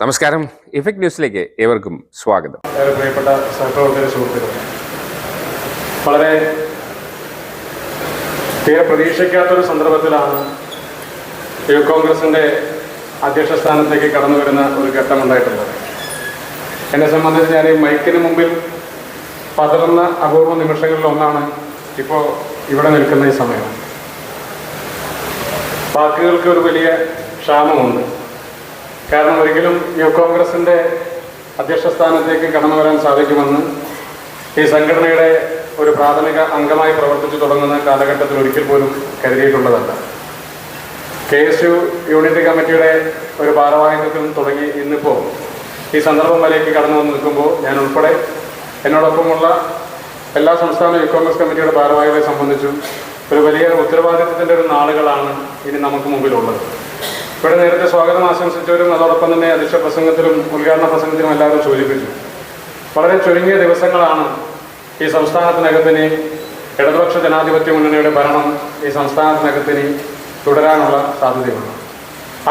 നമസ്കാരം. ഇഫക്ട് ന്യൂസിലേക്ക് ഏവർക്കും സ്വാഗതം. പ്രിയപ്പെട്ട സുഹൃത്തുക്കൾ വളരെ തീരെ പ്രതീക്ഷിക്കാത്തൊരു സന്ദർഭത്തിലാണ് യൂത്ത് കോൺഗ്രസിന്റെ അധ്യക്ഷ സ്ഥാനത്തേക്ക് കടന്നു വരുന്ന ഒരു ഘട്ടമുണ്ടായിട്ടുള്ളത് എന്നെ സംബന്ധിച്ച് ഞാൻ ഈ മൈക്കിന് മുമ്പിൽ പതറുന്ന അപൂർവ നിമിഷങ്ങളിൽ ഒന്നാണ് ഇപ്പോൾ ഇവിടെ നിൽക്കുന്ന ഈ സമയം. വാക്കുകൾക്ക് ഒരു വലിയ ക്ഷാമമുണ്ട്. കാരണം ഒരിക്കലും യൂത്ത് കോൺഗ്രസിന്റെ അധ്യക്ഷ സ്ഥാനത്തേക്ക് കടന്നു വരാൻ സാധിക്കുമെന്ന് ഈ സംഘടനയുടെ ഒരു പ്രാഥമിക അംഗമായി പ്രവർത്തിച്ചു തുടങ്ങുന്ന കാലഘട്ടത്തിൽ ഒരിക്കൽ പോലും കരുതിയിട്ടുള്ളതല്ല. കെ എസ് യു യൂണിറ്റ് കമ്മിറ്റിയുടെ ഒരു ഭാരവാഹിത്വത്തിൽ തുടങ്ങി ഇന്നിപ്പോൾ ഈ സന്ദർഭം വരേക്ക് കടന്നു വന്ന് നിൽക്കുമ്പോൾ ഞാൻ ഉൾപ്പെടെ എന്നോടൊപ്പമുള്ള എല്ലാ സംസ്ഥാന യൂത്ത് കോൺഗ്രസ് കമ്മിറ്റിയുടെ ഭാരവാഹികളെ സംബന്ധിച്ചും ഒരു വലിയ ഉത്തരവാദിത്വത്തിന്റെ ഒരു നാളുകളാണ് ഇനി നമുക്ക് മുമ്പിലുള്ളത്. ഇവിടെ നേരത്തെ സ്വാഗതം ആശംസിച്ചവരും അതോടൊപ്പം തന്നെ അധ്യക്ഷ പ്രസംഗത്തിലും ഉദ്ഘാടന പ്രസംഗത്തിലും എല്ലാവരും സൂചിപ്പിച്ചു വളരെ ചുരുങ്ങിയ ദിവസങ്ങളാണ് ഈ സംസ്ഥാനത്തിനകത്തിന് ഇടതുപക്ഷ ജനാധിപത്യ മുന്നണിയുടെ ഭരണം ഈ സംസ്ഥാനത്തിനകത്തിന് തുടരാനുള്ള സാധ്യതയുണ്ട്.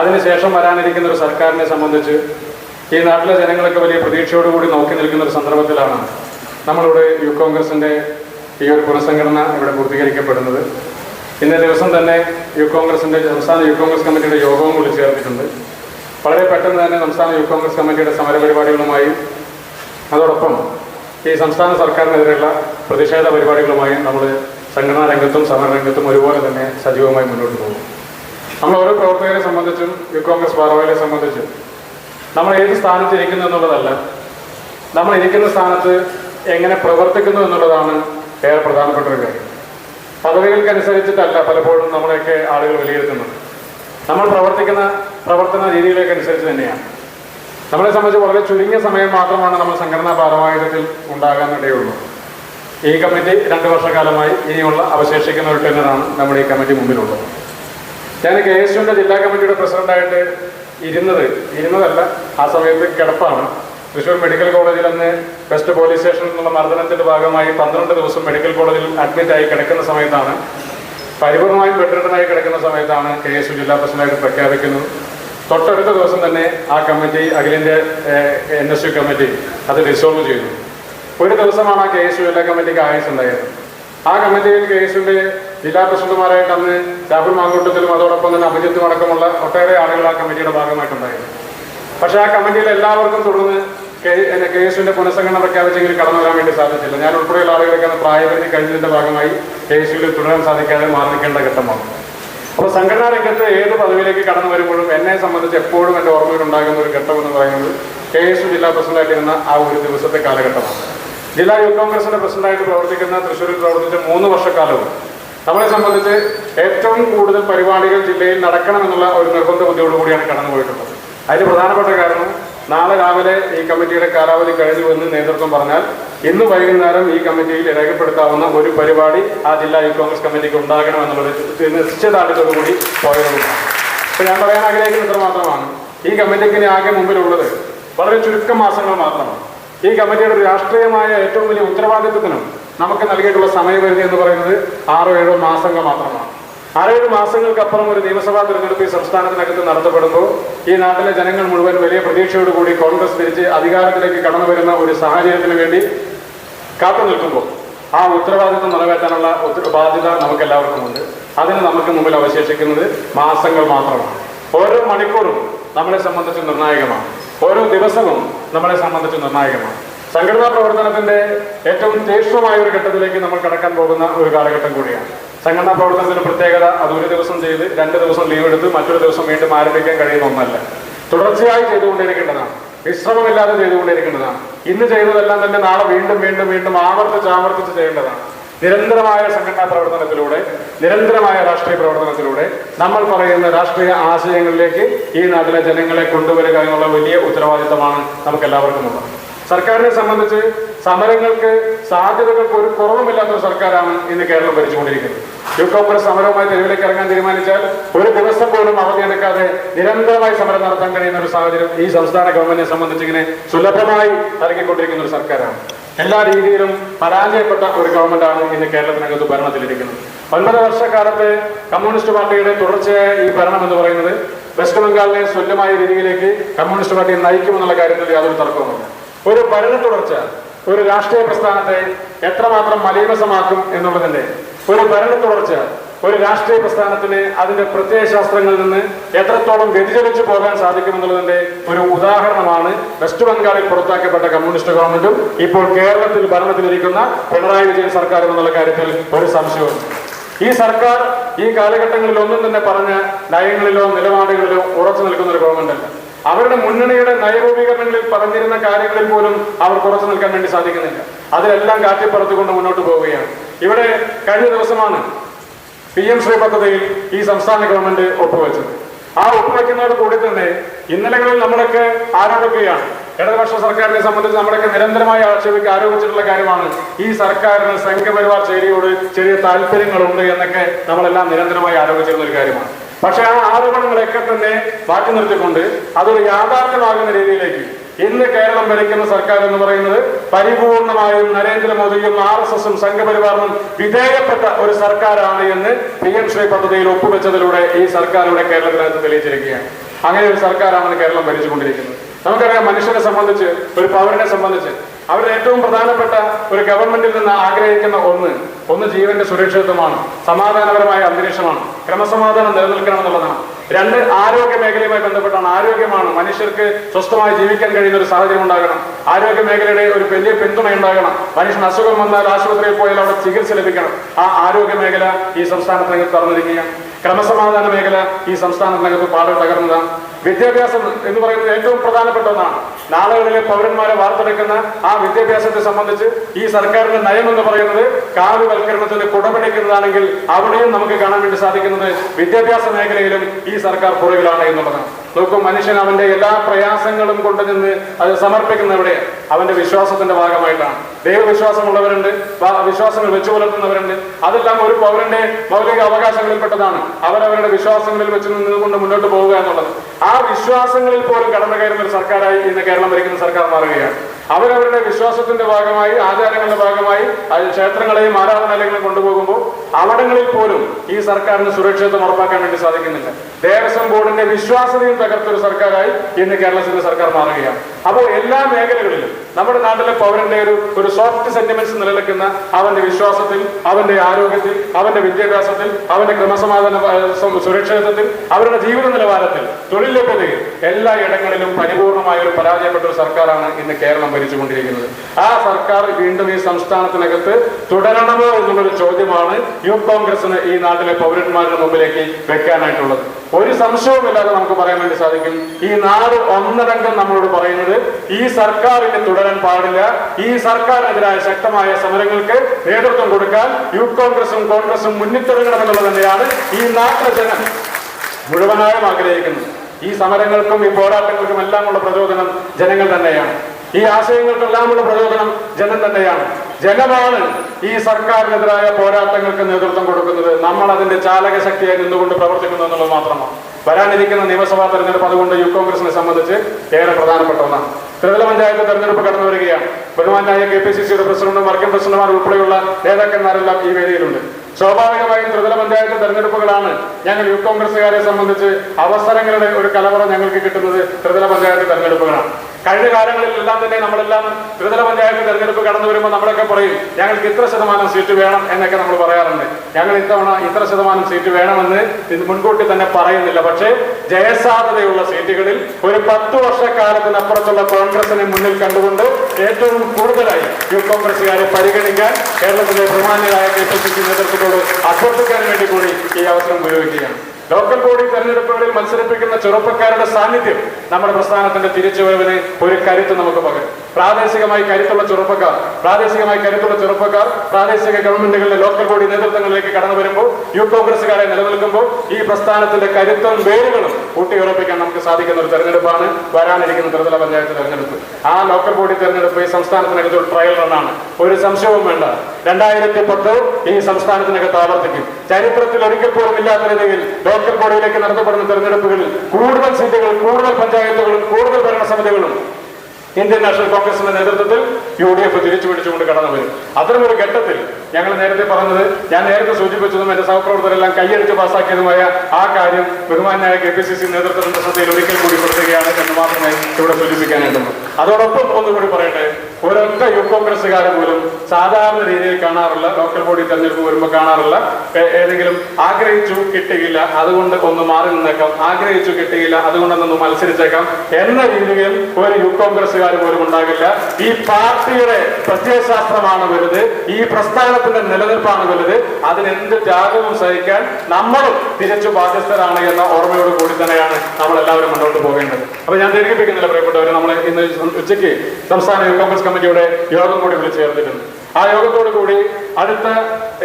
അതിനുശേഷം വരാനിരിക്കുന്ന ഒരു സർക്കാരിനെ സംബന്ധിച്ച് ഈ നാട്ടിലെ ജനങ്ങളൊക്കെ വലിയ പ്രതീക്ഷയോടുകൂടി നോക്കി നിൽക്കുന്ന ഒരു സന്ദർഭത്തിലാണ് നമ്മളിവിടെ യൂത്ത് കോൺഗ്രസിന്റെ ഈ ഒരു പുനഃസംഘടന ഇവിടെ പൂർത്തീകരിക്കപ്പെടുന്നത്. ഇന്നേ ദിവസം തന്നെ യൂത്ത് കോൺഗ്രസിന്റെ സംസ്ഥാന യൂത്ത് കോൺഗ്രസ് കമ്മിറ്റിയുടെ യോഗവും വിളിച്ചു ചേർത്തിട്ടുണ്ട്. വളരെ പെട്ടെന്ന് തന്നെ സംസ്ഥാന യൂത്ത് കോൺഗ്രസ് കമ്മിറ്റിയുടെ സമരപരിപാടികളുമായും അതോടൊപ്പം ഈ സംസ്ഥാന സർക്കാരിനെതിരെയുള്ള പ്രതിഷേധ പരിപാടികളുമായും നമ്മൾ സംഘടനാ രംഗത്തും സമര രംഗത്തും ഒരുപോലെ തന്നെ സജീവമായി മുന്നോട്ട് പോകും. നമ്മൾ ഓരോ പ്രവർത്തകരെ സംബന്ധിച്ചും യൂത്ത് കോൺഗ്രസ് ഭാരവാഹികളെ സംബന്ധിച്ചും നമ്മൾ ഏത് സ്ഥാനത്ത് ഇരിക്കുന്നു എന്നുള്ളതല്ല നമ്മൾ ഇരിക്കുന്ന സ്ഥാനത്ത് എങ്ങനെ പ്രവർത്തിക്കുന്നു എന്നുള്ളതാണ് ഏറെ പ്രധാനപ്പെട്ട ഒരു കാര്യം. പദവികൾക്കനുസരിച്ചിട്ടല്ല പലപ്പോഴും നമ്മളെയൊക്കെ ആളുകൾ വിലയിരുത്തുന്നത്. നമ്മൾ പ്രവർത്തിക്കുന്ന പ്രവർത്തന രീതിയിലേക്ക് അനുസരിച്ച് തന്നെയാണ്. നമ്മളെ സംബന്ധിച്ച് വളരെ ചുരുങ്ങിയ സമയം മാത്രമാണ് നമ്മൾ സംഘടനാ ഭാരവാഹിത്വത്തിൽ ഉണ്ടാകാൻ ഇടയുള്ളൂ ഈ കമ്മിറ്റി രണ്ട് വർഷക്കാലമായി ഇനിയുള്ള അവശേഷിക്കുന്ന ഒരു ടെന്നറാണ് നമ്മുടെ ഈ കമ്മിറ്റി മുമ്പിലുള്ളത്. ഞാൻ കെ എസ് യുവിന്റെ ജില്ലാ കമ്മിറ്റിയുടെ പ്രസിഡന്റായിട്ട് ഇരുന്നത് ഇരുന്നതല്ല ആ സമയത്ത് കിടപ്പാണ്. തൃശ്ശൂർ മെഡിക്കൽ കോളേജിൽ അന്ന് വെസ്റ്റ് പോലീസ് സ്റ്റേഷനിൽ നിന്നുള്ള മർദ്ദനത്തിന്റെ ഭാഗമായി പന്ത്രണ്ട് ദിവസം മെഡിക്കൽ കോളേജിൽ അഡ്മിറ്റായി കിടക്കുന്ന സമയത്താണ് പരിപൂർണമായും ബെഡ്രിഡനായി കിടക്കുന്ന സമയത്താണ് കെ എസ് യു ജില്ലാ പ്രസിഡന്റായിട്ട് പ്രഖ്യാപിക്കുന്നത്. തൊട്ടടുത്ത ദിവസം തന്നെ ആ കമ്മിറ്റി അഖിലേന്ത്യാ എൻ എസ് യു കമ്മിറ്റി അത് ഡിസോൾവ് ചെയ്തു. ഒരു ദിവസമാണ് ആ കെ എസ് യു ജില്ലാ കമ്മിറ്റിക്ക് ആയുസ് ഉണ്ടായത്. ആ കമ്മിറ്റിയിൽ കെ എസ് യുവിന്റെ ജില്ലാ പ്രസിഡന്റുമാരായിട്ട് അന്ന് രാഹുൽ മാങ്കൂട്ടത്തിലും അതോടൊപ്പം തന്നെ അഭിജിത്തും അടക്കമുള്ള ഒട്ടേറെ ആളുകൾ ആ കമ്മിറ്റിയുടെ ഭാഗമായിട്ടുണ്ടായിരുന്നു. പക്ഷേ ആ കമ്മിറ്റിയിൽ എല്ലാവർക്കും തുടർന്ന് കെ കെ എസ് യുവിന്റെ പുനഃസംഘടന പ്രഖ്യാപിച്ചെങ്കിലും കടന്നു വരാൻ വേണ്ടി സാധിച്ചില്ല. ഞാൻ ഉൾപ്പെടെയുള്ള ആളുകളൊക്കെ അന്ന് പ്രായപരിധി കഴിഞ്ഞതിന്റെ ഭാഗമായി കെ എസ് യുവിൽ തുടരാൻ സാധിക്കാതെ മാറി നിൽക്കേണ്ട ഘട്ടമാണ്. അപ്പോൾ സംഘടനാ രംഗത്ത് ഏത് പദവിയിലേക്ക് കടന്നു വരുമ്പോഴും എന്നെ സംബന്ധിച്ച് എപ്പോഴും എന്റെ ഓർമ്മയിൽ ഉണ്ടാകുന്ന ഒരു ഘട്ടം എന്ന് പറയുന്നത് കെ എസ് ജില്ലാ പ്രസിഡന്റായിട്ടിരുന്ന ആ ഒരു ദിവസത്തെ കാലഘട്ടമാണ്. ജില്ലാ യൂത്ത് കോൺഗ്രസിന്റെ പ്രസിഡന്റായിട്ട് പ്രവർത്തിക്കുന്ന തൃശ്ശൂരിൽ പ്രവർത്തിച്ച മൂന്ന് വർഷക്കാലവും. നമ്മളെ സംബന്ധിച്ച് ഏറ്റവും കൂടുതൽ പരിപാടികൾ ജില്ലയിൽ നടക്കണമെന്നുള്ള ഒരു നിർബന്ധ ബുദ്ധിയോടുകൂടിയാണ് കടന്നു പോയിട്ടുള്ളത് അതിന് പ്രധാനപ്പെട്ട കാരണം നാളെ രാവിലെ ഈ കമ്മിറ്റിയുടെ കാലാവധി കഴിഞ്ഞു എന്ന് നേതൃത്വം പറഞ്ഞാൽ ഇന്ന് വൈകുന്നേരം ഈ കമ്മിറ്റിയിൽ രേഖപ്പെടുത്താവുന്ന ഒരു പരിപാടി ആ ജില്ലാ യൂത്ത് കോൺഗ്രസ് കമ്മിറ്റിക്ക് ഉണ്ടാകണമെന്നുള്ളത് നിശ്ചയദാർഢ്യത്തോടുകൂടി പോയതുകൊണ്ടാണ്. അപ്പൊ ഞാൻ പറയാൻ ആഗ്രഹിക്കുന്നത് ഇത്ര മാത്രമാണ്. ഈ കമ്മിറ്റിക്ക് ഇനി ആകെ മുമ്പിലുള്ളത് വളരെ ചുരുക്കം മാസങ്ങൾ മാത്രമാണ്. ഈ കമ്മിറ്റിയുടെ രാഷ്ട്രീയമായ ഏറ്റവും വലിയ ഉത്തരവാദിത്വത്തിനും നമുക്ക് നൽകിയിട്ടുള്ള സമയപരിധി എന്ന് പറയുന്നത് ആറോ ഏഴോ മാസങ്ങൾ മാത്രമാണ്. ആറേഴ് മാസങ്ങൾക്കപ്പുറം ഒരു നിയമസഭാ തെരഞ്ഞെടുപ്പ് ഈ സംസ്ഥാനത്തിനകത്ത് നടത്തപ്പെടുമ്പോൾ ഈ നാട്ടിലെ ജനങ്ങൾ മുഴുവൻ വലിയ പ്രതീക്ഷയോടുകൂടി കോൺഗ്രസ് തിരിച്ച് അധികാരത്തിലേക്ക് കടന്നു വരുന്ന ഒരു സാഹചര്യത്തിന് വേണ്ടി കാത്തു നിൽക്കുമ്പോൾ ആ ഉത്തരവാദിത്വം നിറവേറ്റാനുള്ള ബാധ്യത നമുക്ക് എല്ലാവർക്കും ഉണ്ട്. അതിന് നമുക്ക് മുമ്പിൽ അവശേഷിക്കുന്നത് മാസങ്ങൾ മാത്രമാണ്. ഓരോ മണിക്കൂറും നമ്മളെ സംബന്ധിച്ച് നിർണായകമാണ്. ഓരോ ദിവസവും നമ്മളെ സംബന്ധിച്ച് നിർണായകമാണ്. സംഘടനാ പ്രവർത്തനത്തിന്റെ ഏറ്റവും തീക്ഷ്ണമായ ഒരു ഘട്ടത്തിലേക്ക് നമ്മൾ കടക്കാൻ പോകുന്ന ഒരു കാലഘട്ടം കൂടിയാണ്. സംഘടനാ പ്രവർത്തനത്തിന്റെ പ്രത്യേകത അത് ഒരു ദിവസം ചെയ്ത് രണ്ട് ദിവസം ലീവ് എടുത്ത് മറ്റൊരു ദിവസം വീണ്ടും ആരംഭിക്കാൻ കഴിയുന്ന ഒന്നല്ല. തുടർച്ചയായി ചെയ്തുകൊണ്ടിരിക്കേണ്ടതാണ്. വിശ്രമമില്ലാതെ ചെയ്തുകൊണ്ടിരിക്കേണ്ടതാണ്. ഇന്ന് ചെയ്തതെല്ലാം തന്നെ നാളെ വീണ്ടും വീണ്ടും വീണ്ടും ആവർത്തിച്ച് ആവർത്തിച്ച് ചെയ്യേണ്ടതാണ്. നിരന്തരമായ സംഘടനാ പ്രവർത്തനത്തിലൂടെ നിരന്തരമായ രാഷ്ട്രീയ പ്രവർത്തനത്തിലൂടെ നമ്മൾ പറയുന്ന രാഷ്ട്രീയ ആശയങ്ങളിലേക്ക് ഈ നാട്ടിലെ ജനങ്ങളെ കൊണ്ടുവരിക എന്നുള്ള വലിയ ഉത്തരവാദിത്തമാണ് നമുക്ക് എല്ലാവർക്കും ഉള്ളത് സർക്കാരിനെ സംബന്ധിച്ച് സമരങ്ങൾക്ക് സാധ്യതകൾക്ക് ഒരു കുറവുമില്ലാത്ത ഒരു സർക്കാരാണ് ഇന്ന് കേരളം ഭരിച്ചുകൊണ്ടിരിക്കുന്നത്. കോൺഗ്രസ് സമരവുമായി തെരുവിലേക്ക് ഇറങ്ങാൻ തീരുമാനിച്ചാൽ ഒരു ദിവസം പോലും അവധിയെടുക്കാതെ നിരന്തരമായി സമരം നടത്താൻ കഴിയുന്ന ഒരു സാഹചര്യം ഈ സംസ്ഥാന ഗവൺമെന്റിനെ സംബന്ധിച്ച് ഇങ്ങനെ സുലഭമായി നൽകിക്കൊണ്ടിരിക്കുന്ന ഒരു സർക്കാരാണ്. എല്ലാ രീതിയിലും പരാജയപ്പെട്ട ഒരു ഗവൺമെന്റാണ് ഇന്ന് കേരളത്തിനകത്ത് ഭരണത്തിലിരിക്കുന്നത്. ഒൻപത് വർഷക്കാലത്ത് കമ്മ്യൂണിസ്റ്റ് പാർട്ടിയുടെ തുടർച്ചയായ ഈ ഭരണം എന്ന് പറയുന്നത് വെസ്റ്റ് ബംഗാളിനെ സ്വല്യമായ രീതിയിലേക്ക് കമ്മ്യൂണിസ്റ്റ് പാർട്ടി നയിക്കുമെന്നുള്ള കാര്യത്തിൽ യാതൊരു തർക്കവുമില്ല. ഒരു ഭരണ തുടർച്ച ഒരു രാഷ്ട്രീയ പ്രസ്ഥാനത്തെ എത്രമാത്രം മലീമസമാക്കും എന്നുള്ളതിന്റെ ഒരു ഭരണ തുടർച്ച ഒരു രാഷ്ട്രീയ പ്രസ്ഥാനത്തിന് അതിന്റെ പ്രത്യയശാസ്ത്രങ്ങളിൽ നിന്ന് എത്രത്തോളം വ്യതിചലിച്ചു പോകാൻ സാധിക്കുമെന്നുള്ളതിന്റെ ഒരു ഉദാഹരണമാണ് വെസ്റ്റ് ബംഗാളിൽ പുറത്താക്കപ്പെട്ട കമ്മ്യൂണിസ്റ്റ് ഗവൺമെന്റും ഇപ്പോൾ കേരളത്തിൽ ഭരണത്തിലിരിക്കുന്ന പിണറായി വിജയൻ സർക്കാരും എന്നുള്ള കാര്യത്തിൽ ഒരു സംശയവും ഈ സർക്കാർ ഈ കാലഘട്ടങ്ങളിൽ ഒന്നും തന്നെ പറഞ്ഞ നയങ്ങളിലോ നിലപാടുകളിലോ ഉറച്ചു നിൽക്കുന്ന ഒരു ഗവൺമെന്റ് അല്ല അവരുടെ മുന്നണിയുടെ നയരൂപീകരണങ്ങളിൽ പറഞ്ഞിരുന്ന കാര്യങ്ങളിൽ പോലും അവർ കുറച്ചു നിൽക്കാൻ വേണ്ടി സാധിക്കുന്നില്ല. അതിലെല്ലാം കാറ്റിപ്പുറത്തുകൊണ്ട് മുന്നോട്ട് പോവുകയാണ്. ഇവിടെ കഴിഞ്ഞ ദിവസമാണ് പി എം ശ്രീ പദ്ധതിയിൽ ഈ സംസ്ഥാന ഗവൺമെന്റ് ഒപ്പുവെച്ചത്. ആ ഒപ്പുവെക്കുന്നതോട് കൂടി തന്നെ ഇന്നലകളിൽ നമ്മളൊക്കെ ആരോപിക്കുകയാണ്. ഇടതുപക്ഷ സർക്കാരിനെ സംബന്ധിച്ച് നമ്മളൊക്കെ നിരന്തരമായി ആക്ഷേപിക്കുക ആരോപിച്ചിട്ടുള്ള കാര്യമാണ് ഈ സർക്കാരിന് സംഘപരിവാർ ചേരിയോട് ചെറിയ താല്പര്യങ്ങളുണ്ട് എന്നൊക്കെ നമ്മളെല്ലാം നിരന്തരമായി ആരോപിച്ചിരുന്ന ഒരു കാര്യമാണ്. പക്ഷെ ആ ആരോപണങ്ങളൊക്കെ തന്നെ മാറ്റി നിർത്തിക്കൊണ്ട് അതൊരു യാഥാർത്ഥ്യമാകുന്ന രീതിയിലേക്ക് ഇന്ന് കേരളം ഭരിക്കുന്ന സർക്കാർ എന്ന് പറയുന്നത് പരിപൂർണമായും നരേന്ദ്രമോദിയും ആർ എസ് എസും സംഘപരിവാറിനും വിധേയപ്പെട്ട ഒരു സർക്കാരാണ് എന്ന് പി എം ശ്രീ പദ്ധതിയിൽ ഒപ്പുവെച്ചതിലൂടെ ഈ സർക്കാർ ഇവിടെ കേരളത്തിനകത്ത് തെളിയിച്ചിരിക്കുകയാണ്. അങ്ങനെ ഒരു സർക്കാരാണ് കേരളം ഭരിച്ചുകൊണ്ടിരിക്കുന്നത്. നമുക്കറിയാം മനുഷ്യനെ സംബന്ധിച്ച് ഒരു പൗരനെ സംബന്ധിച്ച് അവരുടെ ഏറ്റവും പ്രധാനപ്പെട്ട ഒരു ഗവൺമെന്റിൽ നിന്ന് ആഗ്രഹിക്കുന്ന ഒന്ന് ഒന്ന് ജീവന്റെ സുരക്ഷിതത്വമാണ് സമാധാനപരമായ അന്തരീക്ഷമാണ് ക്രമസമാധാനം നിലനിൽക്കണം നിലനിൽക്കണമെന്നുള്ളതാണ് രണ്ട് ആരോഗ്യ മേഖലയുമായി ബന്ധപ്പെട്ടാണ്. ആരോഗ്യമാണ് മനുഷ്യർക്ക് സ്വസ്ഥമായി ജീവിക്കാൻ കഴിയുന്ന ഒരു സാഹചര്യം ഉണ്ടാകണം. ആരോഗ്യ മേഖലയുടെ ഒരു വലിയ പിന്തുണ ഉണ്ടാകണം. മനുഷ്യന് അസുഖം വന്നാൽ ആശുപത്രിയിൽ പോയാൽ അവിടെ ചികിത്സ ലഭിക്കണം. ആ ആരോഗ്യ മേഖല ഈ സംസ്ഥാനത്തിനകത്ത് തറന്നിരിക്കുകയാണ് ക്രമസമാധാന മേഖല ഈ സംസ്ഥാനത്തിനകത്ത് പാടെ തകർന്നതാണ്. വിദ്യാഭ്യാസം എന്ന് പറയുന്നത് ഏറ്റവും പ്രധാനപ്പെട്ട ഒന്നാണ്. നാളുകളിലെ പൗരന്മാരെ വാർത്തെടുക്കുന്ന ആ വിദ്യാഭ്യാസത്തെ സംബന്ധിച്ച് ഈ സർക്കാരിന്റെ നയം എന്ന് പറയുന്നത് കാവ്യവൽക്കരണത്തിന് കുടപിടിക്കുന്നതാണെങ്കിൽ അവിടെയും നമുക്ക് കാണാൻ വേണ്ടി സാധിക്കുന്നത് വിദ്യാഭ്യാസ മേഖലയിലും ഈ സർക്കാർ പുറകിലാണ് എന്നുള്ളതാണ്. നോക്കും മനുഷ്യൻ അവന്റെ എല്ലാ പ്രയാസങ്ങളും കൊണ്ട് നിന്ന് അത് സമർപ്പിക്കുന്നവിടെ അവന്റെ വിശ്വാസത്തിന്റെ ഭാഗമായിട്ടാണ്. ദൈവവിശ്വാസമുള്ളവരുണ്ട് വിശ്വാസങ്ങൾ വെച്ചു പുലർത്തുന്നവരുണ്ട്. അതെല്ലാം ഒരു പൗരന്റെ മൗലിക അവകാശങ്ങളിൽപ്പെട്ടതാണ്. അവരവരുടെ വിശ്വാസങ്ങളിൽ വെച്ച് നിന്നുകൊണ്ട് മുന്നോട്ട് പോവുക എന്നുള്ളത്. ആ വിശ്വാസങ്ങളിൽ പോലും കടന്നു കയറുന്ന ഒരു സർക്കാരായി ഇന്ന് കേരളം ഭരിക്കുന്ന സർക്കാർ മാറുകയാണ്. അവരവരുടെ വിശ്വാസത്തിന്റെ ഭാഗമായി ആചാരങ്ങളുടെ ഭാഗമായി ക്ഷേത്രങ്ങളെയും ആരാധനാലയങ്ങളെയും കൊണ്ടുപോകുമ്പോൾ അവിടങ്ങളിൽ പോലും ഈ സർക്കാരിന് സുരക്ഷിതത്വം ഉറപ്പാക്കാൻ വേണ്ടി സാധിക്കുന്നില്ല. ദേവസ്വം ബോർഡിന്റെ വിശ്വാസ്യതയും തകർത്തൊരു സർക്കാരായി ഇന്ന് കേരളത്തിന്റെ സർക്കാർ മാറുകയാണ്. അപ്പോൾ എല്ലാ മേഖലകളിലും നമ്മുടെ നാട്ടിലെ പൗരന്റെ ഒരു ഒരു സോഫ്റ്റ് സെന്റിമെന്റ്സ് നിലനിൽക്കുന്ന അവന്റെ വിശ്വാസത്തിൽ അവന്റെ ആരോഗ്യത്തിൽ അവന്റെ വിദ്യാഭ്യാസത്തിൽ അവന്റെ ക്രമസമാധാന സുരക്ഷിതത്വത്തിൽ അവരുടെ ജീവിത നിലവാരത്തിൽ തൊഴിൽ ലഭ്യതയിൽ എല്ലാ ഇടങ്ങളിലും പരിപൂർണമായ ഒരു പരാജയപ്പെട്ട ഒരു സർക്കാരാണ് ഇന്ന് കേരളം ഭരിച്ചുകൊണ്ടിരിക്കുന്നത്. ആ സർക്കാർ വീണ്ടും ഈ സംസ്ഥാനത്തിനകത്ത് തുടരണമോ എന്നുള്ളൊരു ചോദ്യമാണ് യൂത്ത് കോൺഗ്രസിന് ഈ നാട്ടിലെ പൗരന്മാരുടെ മുമ്പിലേക്ക് വെക്കാനായിട്ടുള്ളത്. ഒരു സംശയവുമില്ലാതെ നമുക്ക് പറയാൻ വേണ്ടി സാധിക്കും. ഈ നാട് ഒന്നടങ്കം നമ്മളോട് പറയുന്നത് ഈ സർക്കാരിന് തുടരാൻ പാടില്ല. ഈ സർക്കാരിനെതിരായ ശക്തമായ സമരങ്ങൾക്ക് നേതൃത്വം കൊടുക്കാൻ യൂത്ത് കോൺഗ്രസും കോൺഗ്രസും മുന്നിട്ടിറങ്ങണമെന്നുള്ളത് തന്നെയാണ് ഈ നാട്ടിലെ ജനം മുഴുവനായും ആഗ്രഹിക്കുന്നത്. ഈ സമരങ്ങൾക്കും ഈ പോരാട്ടങ്ങൾക്കും എല്ലാമുള്ള പ്രചോദനം ജനങ്ങൾ തന്നെയാണ്. ഈ ആശയങ്ങൾക്കെല്ലാമുള്ള പ്രചോദനം ജനം തന്നെയാണ്. ജനമാണ് ഈ സർക്കാരിനെതിരായ പോരാട്ടങ്ങൾക്ക് നേതൃത്വം കൊടുക്കുന്നത്. നമ്മൾ അതിന്റെ ചാലക ശക്തിയായി നിന്നുകൊണ്ട് പ്രവർത്തിക്കുന്നു എന്നുള്ളത് മാത്രമാണ്. വരാനിരിക്കുന്ന നിയമസഭാ തെരഞ്ഞെടുപ്പ് അതുകൊണ്ട് യു കോൺഗ്രസിനെ സംബന്ധിച്ച് ഏറെ പ്രധാനപ്പെട്ട ഒന്നാണ്. ത്രിതല പഞ്ചായത്ത് തെരഞ്ഞെടുപ്പ് കടന്നു വരികയാണ്. ബഹുമാനായ കെ പി സി സിയുടെ പ്രസിഡന്റും വർക്കിംഗ് പ്രസിഡന്റുമാർ ഉൾപ്പെടെയുള്ള നേതാക്കന്മാരെല്ലാം ഈ വേദിയിലുണ്ട്. സ്വാഭാവികമായും ത്രിതല പഞ്ചായത്ത് തെരഞ്ഞെടുപ്പുകളാണ് ഞങ്ങൾ യൂത്ത് കോൺഗ്രസ്സുകാരെ സംബന്ധിച്ച് അവസരങ്ങളുടെ ഒരു കലവറ ഞങ്ങൾക്ക് കിട്ടുന്നത് ത്രിതല പഞ്ചായത്ത് തെരഞ്ഞെടുപ്പുകളാണ്. കഴിഞ്ഞ കാലങ്ങളിലെല്ലാം തന്നെ നമ്മളെല്ലാം ത്രിതല പഞ്ചായത്ത് തെരഞ്ഞെടുപ്പ് കടന്നു വരുമ്പോൾ നമ്മളൊക്കെ പറയും ഞങ്ങൾക്ക് ഇത്ര ശതമാനം സീറ്റ് വേണം എന്നൊക്കെ നമ്മൾ പറയാറുണ്ട്. ഞങ്ങൾ ഇത്തവണ ഇത്ര ശതമാനം സീറ്റ് വേണമെന്ന് ഇത് മുൻകൂട്ടി തന്നെ പറയുന്നില്ല. പക്ഷേ ജയസാധ്യതയുള്ള സീറ്റുകളിൽ ഒരു പത്ത് വർഷക്കാലത്തിനപ്പുറത്തുള്ള കോൺഗ്രസിനെ മുന്നിൽ കണ്ടുകൊണ്ട് ഏറ്റവും കൂടുതലായി യൂത്ത് കോൺഗ്രസ്സുകാരെ പരിഗണിക്കാൻ കേരളത്തിലെ ബഹുമാന്യരായ കെ പി സി സി നേതൃത്വത്തോട് അഭ്യർത്ഥിക്കാൻ വേണ്ടി കൂടി ഈ അവസരം ഉപയോഗിക്കുകയാണ്. ലോക്കൽ ബോഡി തെരഞ്ഞെടുപ്പുകളിൽ മത്സരിപ്പിക്കുന്ന ചെറുപ്പക്കാരുടെ സാന്നിധ്യം നമ്മുടെ പ്രസ്ഥാനത്തിന്റെ തിരിച്ചുവരവിന് ഒരു കരുത്ത് നമുക്ക് പകരും. പ്രാദേശികമായി കരുത്തുള്ള ചെറുപ്പക്കാർ പ്രാദേശികമായി കരുത്തുള്ള ചെറുപ്പക്കാർ പ്രാദേശിക ഗവൺമെന്റുകളിലെ ലോക്കൽ ബോഡി നേതൃത്വങ്ങളിലേക്ക് കടന്നു വരുമ്പോൾ യൂത്ത് കോൺഗ്രസുകാരെ നിലനിൽക്കുമ്പോൾ ഈ പ്രസ്ഥാനത്തിന്റെ കരുത്തും വേരുകളും ഊട്ടിയുറപ്പിക്കാൻ നമുക്ക് സാധിക്കുന്ന ഒരു തെരഞ്ഞെടുപ്പാണ് വരാനിരിക്കുന്ന ത്രിതല പഞ്ചായത്ത് തെരഞ്ഞെടുപ്പ്. ആ ലോക്കൽ ബോഡി തെരഞ്ഞെടുപ്പ് ഈ സംസ്ഥാനത്തിനകത്ത് ഒരു ട്രയൽ റണ്ണാണ് ഒരു സംശയവും വേണ്ട. രണ്ടായിരത്തി പത്ത് ഈ സംസ്ഥാനത്തിനകത്ത് ആവർത്തിക്കും. ചരിത്രത്തിൽ ഒരിക്കൽ പോലും ഇല്ലാത്ത രീതിയിൽ ലോക്കൽ ബോഡിയിലേക്ക് നടത്തപ്പെടുന്ന തെരഞ്ഞെടുപ്പുകളിൽ കൂടുതൽ സീറ്റുകൾ കൂടുതൽ പഞ്ചായത്തുകളും കൂടുതൽ ഭരണസമിതികളും ഇന്ത്യൻ നാഷണൽ കോൺഗ്രസിന്റെ നേതൃത്വത്തിൽ യു ഡി എഫ് തിരിച്ചു പിടിച്ചുകൊണ്ട് കടന്നു വരും. അത്തരമൊരു ഘട്ടത്തിൽ ഞങ്ങൾ നേരത്തെ പറഞ്ഞത് ഞാൻ നേരത്തെ സൂചിപ്പിച്ചതും എന്റെ സഹപ്രവർത്തകരെല്ലാം കൈയടിച്ച് പാസാക്കിയതുമായ ആ കാര്യം ബഹുമാനായ കെ പി സി സി നേതൃത്വത്തിന്റെ ശ്രദ്ധയിൽ ഒരിക്കൽ കൂടി പെടുത്തുകയാണ് എന്ന് മാത്രമേ ഇവിടെ സൂചിപ്പിക്കാനായിട്ടുള്ളൂ. അതോടൊപ്പം ഒന്നുകൂടി പറയട്ടെ ഒരൊറ്റ യു കോൺഗ്രസ്സുകാർ പോലും സാധാരണ രീതിയിൽ കാണാറുള്ള ലോക്കൽ ബോഡി തെരഞ്ഞെടുപ്പ് വരുമ്പോൾ കാണാറുള്ള ഏതെങ്കിലും ആഗ്രഹിച്ചു കിട്ടിയില്ല അതുകൊണ്ട് ഒന്ന് മാറി നിന്നേക്കാം. ആഗ്രഹിച്ചു കിട്ടിയില്ല അതുകൊണ്ടൊന്ന് മത്സരിച്ചേക്കാം എന്ന രീതിയിൽ ഒരു യു കോൺഗ്രസ്സുകാർ പോലും ഉണ്ടാകില്ല. ഈ പാർട്ടിയുടെ പ്രത്യയശാസ്ത്രമാണ് വലുത് ഈ പ്രസ്ഥാനത്തിന്റെ നിലനിൽപ്പാണ് വലുത്. അതിനെന്ത് ത്യാഗവും സഹിക്കാൻ നമ്മളും തിരിച്ചു ബാധ്യസ്ഥരാണ് എന്ന ഓർമ്മയോട് കൂടി തന്നെയാണ് നമ്മൾ എല്ലാവരും മുന്നോട്ട് പോകേണ്ടത്. അപ്പൊ ഞാൻ ദീർഘിപ്പിക്കുന്നില്ല പ്രിയപ്പെട്ടവരെ. നമ്മൾ ഇന്ന് ഉച്ചയ്ക്ക് സംസ്ഥാന യൂത്ത് കോൺഗ്രസ് കമ്മിറ്റിയുടെ യോഗം കൂടി വിളിച്ചു ചേർത്തിട്ടുണ്ട് ആ യോഗത്തോടു കൂടി അടുത്ത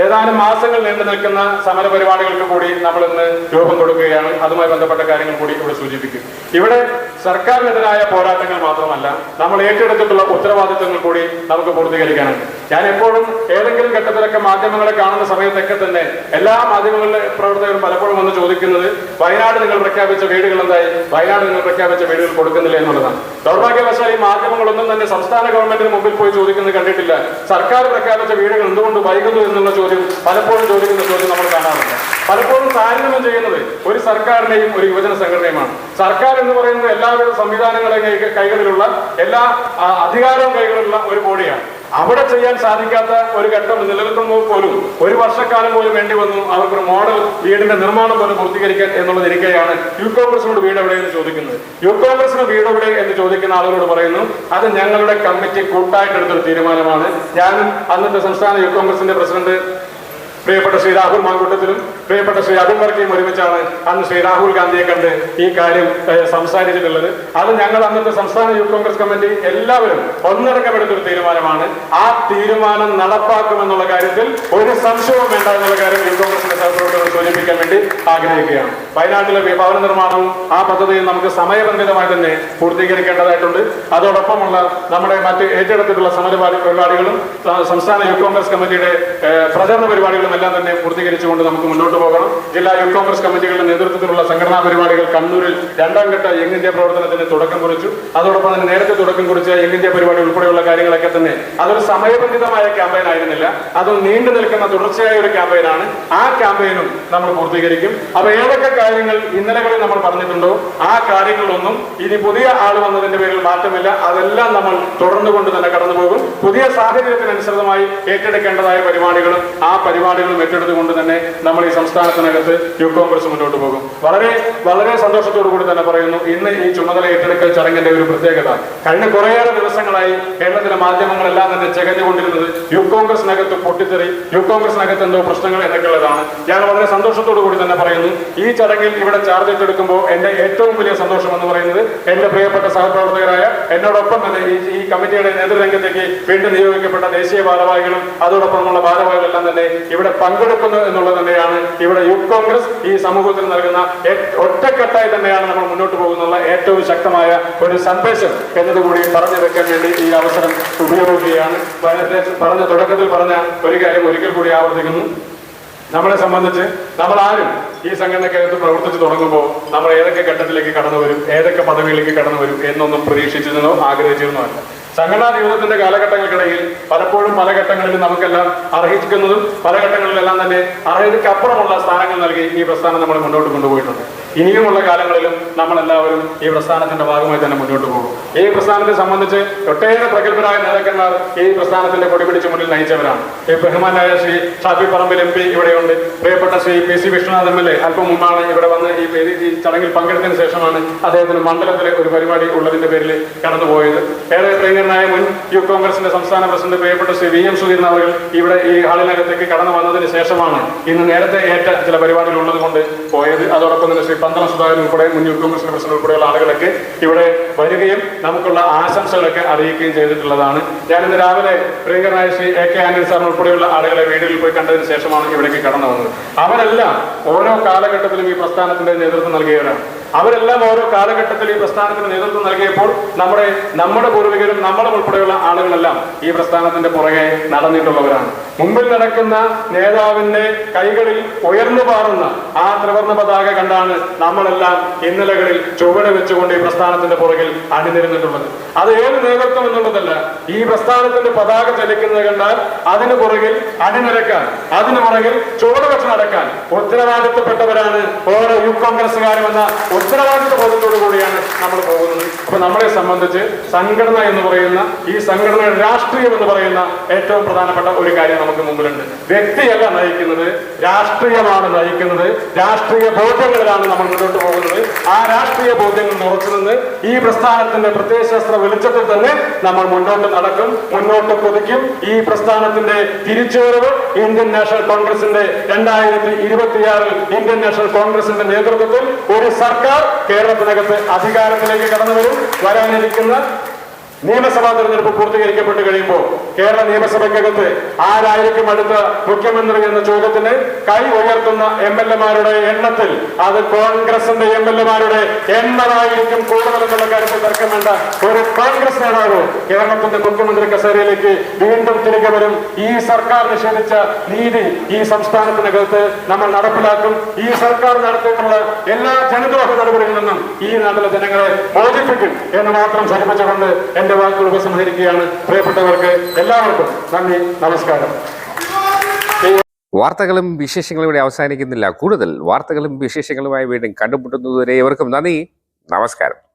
ഏതാനും മാസങ്ങൾ നീണ്ടു നിൽക്കുന്ന സമര പരിപാടികൾക്ക് കൂടി നമ്മൾ ഇന്ന് രൂപം കൊടുക്കുകയാണ്. അതുമായി ബന്ധപ്പെട്ട കാര്യങ്ങൾ കൂടി ഇവിടെ സൂചിപ്പിക്കും. ഇവിടെ സർക്കാരിനെതിരായ പോരാട്ടങ്ങൾ മാത്രമല്ല നമ്മൾ ഏറ്റെടുത്തിട്ടുള്ള ഉത്തരവാദിത്വങ്ങൾ കൂടി നമുക്ക് പൂർത്തീകരിക്കാനുണ്ട്. ഞാൻ എപ്പോഴും ഏതെങ്കിലും ഘട്ടത്തിലൊക്കെ മാധ്യമങ്ങളെ കാണുന്ന സമയത്തൊക്കെ തന്നെ എല്ലാ മാധ്യമങ്ങളിലെ പ്രവർത്തകരും പലപ്പോഴും വന്ന് ചോദിക്കുന്നത് വയനാട് നിങ്ങൾ പ്രഖ്യാപിച്ച വീടുകൾ എന്തായി? വയനാട് നിങ്ങൾ പ്രഖ്യാപിച്ച വീടുകൾ കൊടുക്കുന്നില്ല എന്നുള്ളതാണ്. ദൗർഭാഗ്യവശാൽ ഈ മാധ്യമങ്ങളൊന്നും തന്നെ സംസ്ഥാന ഗവൺമെന്റിന് മുമ്പിൽ പോയി ചോദിക്കുന്നത് കണ്ടിട്ടില്ല. സർക്കാർ പ്രഖ്യാപിച്ച വീടുകൾ എന്തുകൊണ്ട് വൈകുന്നു എന്നുള്ള ചോദ്യം പലപ്പോഴും ചോദിക്കുന്ന ചോദ്യം നമ്മൾ കാണാറുണ്ട്. പലപ്പോഴും താരതമ്യം ചെയ്യുന്നത് ഒരു സർക്കാരിനെയും ഒരു യുവജന സംഘടനയുമാണ്. സർക്കാർ എന്ന് പറയുന്നത് എല്ലാവിധ സംവിധാനങ്ങളെയും കൈകളിലുള്ള എല്ലാ അധികാരവും കൈകളിലുള്ള ഒരു ബോഡിയാണ്. അവിടെ ചെയ്യാൻ സാധിക്കാത്ത ഒരു ഘട്ടം നിലനിൽക്കുമ്പോൾ പോലും ഒരു വർഷക്കാലം പോലും വേണ്ടി വന്നു അവർക്കൊരു മോഡൽ വീടിന്റെ നിർമ്മാണം പോലും പൂർത്തീകരിക്കാൻ എന്നുള്ളത് ഇരിക്കുകയാണ് യൂത്ത് കോൺഗ്രസിനോട് വീട് എവിടെ എന്ന് ചോദിക്കുന്നത്. യൂത്ത് കോൺഗ്രസിന് വീട് എവിടെ എന്ന് ചോദിക്കുന്ന ആളുകളോട് പറയുന്നു അത് ഞങ്ങളുടെ കമ്മിറ്റി കൂട്ടായിട്ടെടുത്തൊരു തീരുമാനമാണ്. ഞാനും അന്നത്തെ സംസ്ഥാന യൂത്ത് കോൺഗ്രസിന്റെ പ്രസിഡന്റ് പ്രിയപ്പെട്ട ശ്രീ രാഹുൽ മാങ്കുട്ടത്തിലും പ്രിയപ്പെട്ട ശ്രീ അരുൺ വർക്കിയും ഒരുമിച്ചാണ് അന്ന് ശ്രീ രാഹുൽ ഗാന്ധിയെ കണ്ട് ഈ കാര്യം സംസാരിച്ചിട്ടുള്ളത്. അത് ഞങ്ങൾ അന്നത്തെ സംസ്ഥാന യൂത്ത് കോൺഗ്രസ് കമ്മിറ്റി എല്ലാവരും ഒന്നടക്കമെടുത്തൊരു തീരുമാനമാണ്. ആ തീരുമാനം നടപ്പാക്കുമെന്നുള്ള കാര്യത്തിൽ ഒരു സംശയവും വേണ്ട എന്നുള്ള കാര്യം യൂത്ത് കോൺഗ്രസിന്റെ സഹപ്രവർത്തകർ സൂചിപ്പിക്കാൻ വേണ്ടി ആഗ്രഹിക്കുകയാണ്. വയനാട്ടിലെ വിഭാവന നിർമ്മാണവും ആ പദ്ധതിയും നമുക്ക് സമയബന്ധിതമായി തന്നെ പൂർത്തീകരിക്കേണ്ടതായിട്ടുണ്ട്. അതോടൊപ്പമുള്ള നമ്മുടെ മറ്റ് ഏറ്റെടുത്തിട്ടുള്ള സമര പരിപാടി- പരിപാടികളും സംസ്ഥാന യൂത്ത് കോൺഗ്രസ് കമ്മിറ്റിയുടെ പ്രചരണ പരിപാടികളും എല്ലാം തന്നെ പൂർത്തീകരിച്ചുകൊണ്ട് നമുക്ക് മുന്നോട്ട് പോകണം. ജില്ലാ യൂത്ത് കോൺഗ്രസ് കമ്മിറ്റികളുടെ നേതൃത്വത്തിലുള്ള സംഘടനാ പരിപാടികൾ കണ്ണൂരിൽ രണ്ടാം ഘട്ട യങ് ഇന്ത്യ പ്രവർത്തനത്തിന് തുടക്കം കുറിച്ചു. അതോടൊപ്പം തന്നെ നേരത്തെ തുടക്കം കുറിച്ച യങ് ഇന്ത്യ പരിപാടി ഉൾപ്പെടെയുള്ള കാര്യങ്ങളൊക്കെ തന്നെ അതൊരു സമയബന്ധിതമായ ക്യാമ്പയിൻ ആയിരുന്നില്ല. അത് നീണ്ടു നിൽക്കുന്ന തുടർച്ചയായ ഒരു ക്യാമ്പയിനാണ് ആ ക്യാമ്പയിനും നമ്മൾ പൂർത്തീകരിക്കും. അപ്പൊ ഏതൊക്കെ കാര്യങ്ങൾ ഇന്നലെകളിൽ നമ്മൾ പറഞ്ഞിട്ടുണ്ടോ? ആ കാര്യങ്ങളൊന്നും ഇനി പുതിയ ആൾ വന്നതിന്റെ പേരിൽ മാറ്റമില്ല. അതെല്ലാം നമ്മൾ തുടർന്നുകൊണ്ട് തന്നെ കടന്നു പോകും പുതിയ സാഹചര്യത്തിനനുസൃതമായി ഏറ്റെടുക്കേണ്ടതായ പരിപാടികളും ആ പരിപാടികളും ഏറ്റെടുത്തുകൊണ്ട് തന്നെ നമ്മൾ ഈ സംസ്ഥാനത്തിനകത്ത് യൂത്ത് കോൺഗ്രസ് മുന്നോട്ട് പോകും. വളരെ വളരെ സന്തോഷത്തോടു കൂടി തന്നെ പറയുന്നു ഇന്ന് ഈ ചുമതല ഏറ്റെടുക്കൽ ചടങ്ങിന്റെ ഒരു പ്രത്യേകത. കഴിഞ്ഞ കുറേയേറെ ദിവസങ്ങളായി കേരളത്തിലെ മാധ്യമങ്ങളെല്ലാം തന്നെ ചെകഞ്ഞുകൊണ്ടിരുന്നത് യൂത്ത് കോൺഗ്രസിനകത്ത് പൊട്ടിത്തെറി യൂത്ത് കോൺഗ്രസിനകത്ത് എന്തോ പ്രശ്നങ്ങൾ എന്നൊക്കെയുള്ളതാണ്. ഞാൻ വളരെ സന്തോഷത്തോടു കൂടി തന്നെ പറയുന്നു ഈ ചടങ്ങിൽ ഇവിടെ ചാർജ് ഏറ്റെടുക്കുമ്പോൾ എന്റെ ഏറ്റവും വലിയ സന്തോഷം എന്ന് പറയുന്നത് എന്റെ പ്രിയപ്പെട്ട സഹപ്രവർത്തകരായ എന്നോടൊപ്പം തന്നെ ഈ കമ്മിറ്റിയുടെ നേതൃരംഗത്തേക്ക് വീണ്ടും നിയോഗിക്കപ്പെട്ട ദേശീയ ഭാരവാഹികളും അതോടൊപ്പമുള്ള ഭാരവാഹികളെല്ലാം തന്നെ ഇവിടെ പങ്കെടുക്കുന്നു എന്നുള്ളത് തന്നെയാണ് ഇവിടെ യൂത്ത് കോൺഗ്രസ് ഈ സമൂഹത്തിൽ നൽകുന്ന ഒറ്റക്കെട്ടായി തന്നെയാണ് നമ്മൾ മുന്നോട്ട് പോകുന്നുള്ള ഏറ്റവും ശക്തമായ ഒരു സന്ദേശം എന്നതുകൂടി പറഞ്ഞു വെക്കാൻ വേണ്ടി ഈ അവസരം ഉപയോഗിക്കുകയാണ്. പറഞ്ഞ തുടക്കത്തിൽ പറഞ്ഞ ഒരു കാര്യം ഒരിക്കൽ കൂടി ആവർത്തിക്കുന്നു. നമ്മളെ സംബന്ധിച്ച് നമ്മൾ ആരും ഈ സംഘടനക്കകത്ത് പ്രവർത്തിച്ച് തുടങ്ങുമ്പോൾ നമ്മൾ ഏതൊക്കെ ഘട്ടത്തിലേക്ക് കടന്നു വരും ഏതൊക്കെ പദവിയിലേക്ക് കടന്നു വരും എന്നൊന്നും പ്രതീക്ഷിച്ചിരുന്നോ ആഗ്രഹിച്ചിരുന്നോ അല്ല. സംഘടനാ ജീവിതത്തിന്റെ കാലഘട്ടങ്ങൾക്കിടയിൽ പലപ്പോഴും പല ഘട്ടങ്ങളിൽ നമുക്കെല്ലാം അർഹിക്കുന്നതും പല ഘട്ടങ്ങളിലെല്ലാം തന്നെ അർഹതയ്ക്കപ്പുറമുള്ള സ്ഥാനങ്ങൾ നൽകി ഈ പ്രസ്ഥാനം നമ്മൾ മുന്നോട്ട് കൊണ്ടുപോയിട്ടുണ്ട്. ഇനിയുമുള്ള കാലങ്ങളിലും നമ്മളെല്ലാവരും ഈ പ്രസ്ഥാനത്തിന്റെ ഭാഗമായി തന്നെ മുന്നോട്ട് പോകും. ഈ പ്രസ്ഥാനത്തെ സംബന്ധിച്ച് ഒട്ടേറെ പ്രഗത്ഭരായ നേതാക്കന്മാർ ഈ പ്രസ്ഥാനത്തിന്റെ കൊടിപിടിച്ച് മുന്നിൽ നയിച്ചവരാണ്. ഈ ബഹുമാനായ ശ്രീ ഷാഫി പറമ്പിൽ എം പി ഇവിടെയുണ്ട്. പ്രിയപ്പെട്ട Shri P C Vishnunath M L A അല്പം മുമ്പാണ് ഇവിടെ വന്ന് ഈ ചടങ്ങിൽ പങ്കെടുത്തതിന് ശേഷമാണ് അദ്ദേഹത്തിന് മണ്ഡലത്തിലെ ഒരു പരിപാടി ഉള്ളതിന്റെ പേരിൽ കടന്നുപോയത്. ഏറെ പ്രിയങ്കരനായ മുൻ യൂത്ത് കോൺഗ്രസിന്റെ സംസ്ഥാന പ്രസിഡന്റ് പ്രിയപ്പെട്ട ശ്രീ വി എം സുധീരൻ അവർ ഇവിടെ ഈ ഹാളിനകത്തേക്ക് കടന്നു വന്നതിന് ശേഷമാണ് ഇന്ന് നേരത്തെ ഏറ്റ ചില പരിപാടികൾ ഉള്ളത് കൊണ്ട് പോയത്. അതോടൊപ്പം തന്നെ ശ്രീ പന്തളം സുധാകരൻ ഉൾപ്പെടെ മുൻ യൂത്ത് കോൺഗ്രസിന്റെ പ്രസിഡന്റ് ഉൾപ്പെടെയുള്ള ആളുകളൊക്കെ ഇവിടെ വരികയും നമുക്കുള്ള ആശംസകളൊക്കെ അറിയിക്കുകയും ചെയ്തിട്ടുള്ളതാണ്. ഞാൻ ഇന്ന് രാവിലെ പ്രിയങ്കരനായ ശ്രീ എ കെ ആന്റണി സാറിന് ഉൾപ്പെടെയുള്ള ആളുകളെ വീടുകളിൽ പോയി കണ്ടതിന് ശേഷമാണ് ഇവിടേക്ക് കടന്നു വന്നത് അവരെല്ലാം ഓരോ കാലഘട്ടത്തിലും ഈ പ്രസ്ഥാനത്തിന്റെ നേതൃത്വം നൽകിയവരാണ്. അവരെല്ലാം ഓരോ കാലഘട്ടത്തിൽ ഈ പ്രസ്ഥാനത്തിന് നേതൃത്വം നൽകിയപ്പോൾ നമ്മുടെ നമ്മുടെ പൂർവികരും നമ്മളും ഉൾപ്പെടെയുള്ള ആളുകളെല്ലാം ഈ പ്രസ്ഥാനത്തിന്റെ പുറകെ നടന്നിട്ടുള്ളവരാണ്. മുമ്പിൽ നടക്കുന്ന നേതാവിന്റെ കൈകളിൽ ഉയർന്നു പാറുന്ന ആ ത്രിവർണ പതാക കണ്ടാണ് നമ്മളെല്ലാം ഇന്നലകളിൽ ചുവട് വെച്ചുകൊണ്ട് ഈ പ്രസ്ഥാനത്തിന്റെ പുറകിൽ അണിനിരുന്നിട്ടുള്ളത്. അത് ഏത് നേതൃത്വം എന്നുള്ളതല്ല ഈ പ്രസ്ഥാനത്തിന്റെ പതാക ചലിക്കുന്നത് കണ്ടാൽ അതിന് പുറകിൽ അണിനിരക്കാൻ അതിന് പുറകിൽ ചുവട് വെച്ച് നടക്കാൻ ഉത്തരവാദിത്തപ്പെട്ടവരാണ് ഓരോ യൂത്ത് കോൺഗ്രസ്സുകാരും എന്ന ഉത്തരവാദിത്ത ബോധത്തോടു കൂടിയാണ് നമ്മൾ പോകുന്നത്. അപ്പൊ നമ്മളെ സംബന്ധിച്ച് സംഘടന എന്ന് പറയുന്ന ഈ സംഘടന രാഷ്ട്രീയം എന്ന് പറയുന്ന ഏറ്റവും പ്രധാനപ്പെട്ട ഒരു കാര്യം നമുക്ക് മുമ്പിലുണ്ട്. വ്യക്തിയല്ല നയിക്കുന്നത് രാഷ്ട്രീയമാണ് നയിക്കുന്നത് രാഷ്ട്രീയ ബോധ്യങ്ങളിലാണ് നമ്മൾ മുന്നോട്ട് പോകുന്നത്. ആ രാഷ്ട്രീയ ബോധ്യങ്ങൾ ഉറച്ചു നിന്ന് ഈ പ്രസ്ഥാനത്തിന്റെ പ്രത്യയശാസ്ത്ര വെളിച്ചത്തിൽ തന്നെ നമ്മൾ മുന്നോട്ട് നടക്കും മുന്നോട്ട് കൊതിക്കും. ഈ പ്രസ്ഥാനത്തിന്റെ തിരിച്ചുവരവ് ഇന്ത്യൻ നാഷണൽ കോൺഗ്രസിന്റെ രണ്ടായിരത്തി ഇരുപത്തിയാറിൽ ഇന്ത്യൻ നാഷണൽ കോൺഗ്രസിന്റെ നേതൃത്വത്തിൽ ഒരു സർക്കാർ കേരളത്തിനകത്ത് അധികാരത്തിലേക്ക് കടന്നു വരും. വരാനിരിക്കുന്ന നിയമസഭാ തെരഞ്ഞെടുപ്പ് പൂർത്തീകരിക്കപ്പെട്ട് കഴിയുമ്പോൾ കേരള നിയമസഭയ്ക്കകത്ത് ആരായിരിക്കും അടുത്ത മുഖ്യമന്ത്രി എന്ന ചോദ്യത്തിന് കൈ ഉയർത്തുന്ന എം എൽ എമാരുടെ എണ്ണത്തിൽ അത് കോൺഗ്രസിന്റെ എം എൽ എമാരുടെ എണ്ണമായിരിക്കും കൂടുതൽ എന്നുള്ള കാര്യത്തിൽ തർക്കം ഒരു കോൺഗ്രസ് നേതാവ് കേരളത്തിന്റെ മുഖ്യമന്ത്രി കസേരയിലേക്ക് വീണ്ടും തിരികെ വരും. ഈ സർക്കാർ നിഷേധിച്ച നീതി ഈ സംസ്ഥാനത്തിനകത്ത് നമ്മൾ നടപ്പിലാക്കും. ഈ സർക്കാർ നടത്തിയിട്ടുള്ള എല്ലാ ജനദ്രോഹ നടപടികളിൽ നിന്നും ഈ നാട്ടിലെ ജനങ്ങളെ മോചിപ്പിക്കും എന്ന് മാത്രം സൂചിപ്പിച്ചുകൊണ്ട് എന്റെ വാക്കുകൾ ഉപസംഹരിക്കുകയാണ് പ്രിയപ്പെട്ടവർക്ക് എല്ലാവർക്കും നന്ദി നമസ്കാരം. വാർത്തകളും വിശേഷങ്ങളും ഇവിടെ അവസാനിക്കുന്നില്ല. കൂടുതൽ വാർത്തകളും വിശേഷങ്ങളുമായി വീണ്ടും കണ്ടുമുട്ടുന്നതുവരെ ഏവർക്കും നന്ദി നമസ്കാരം.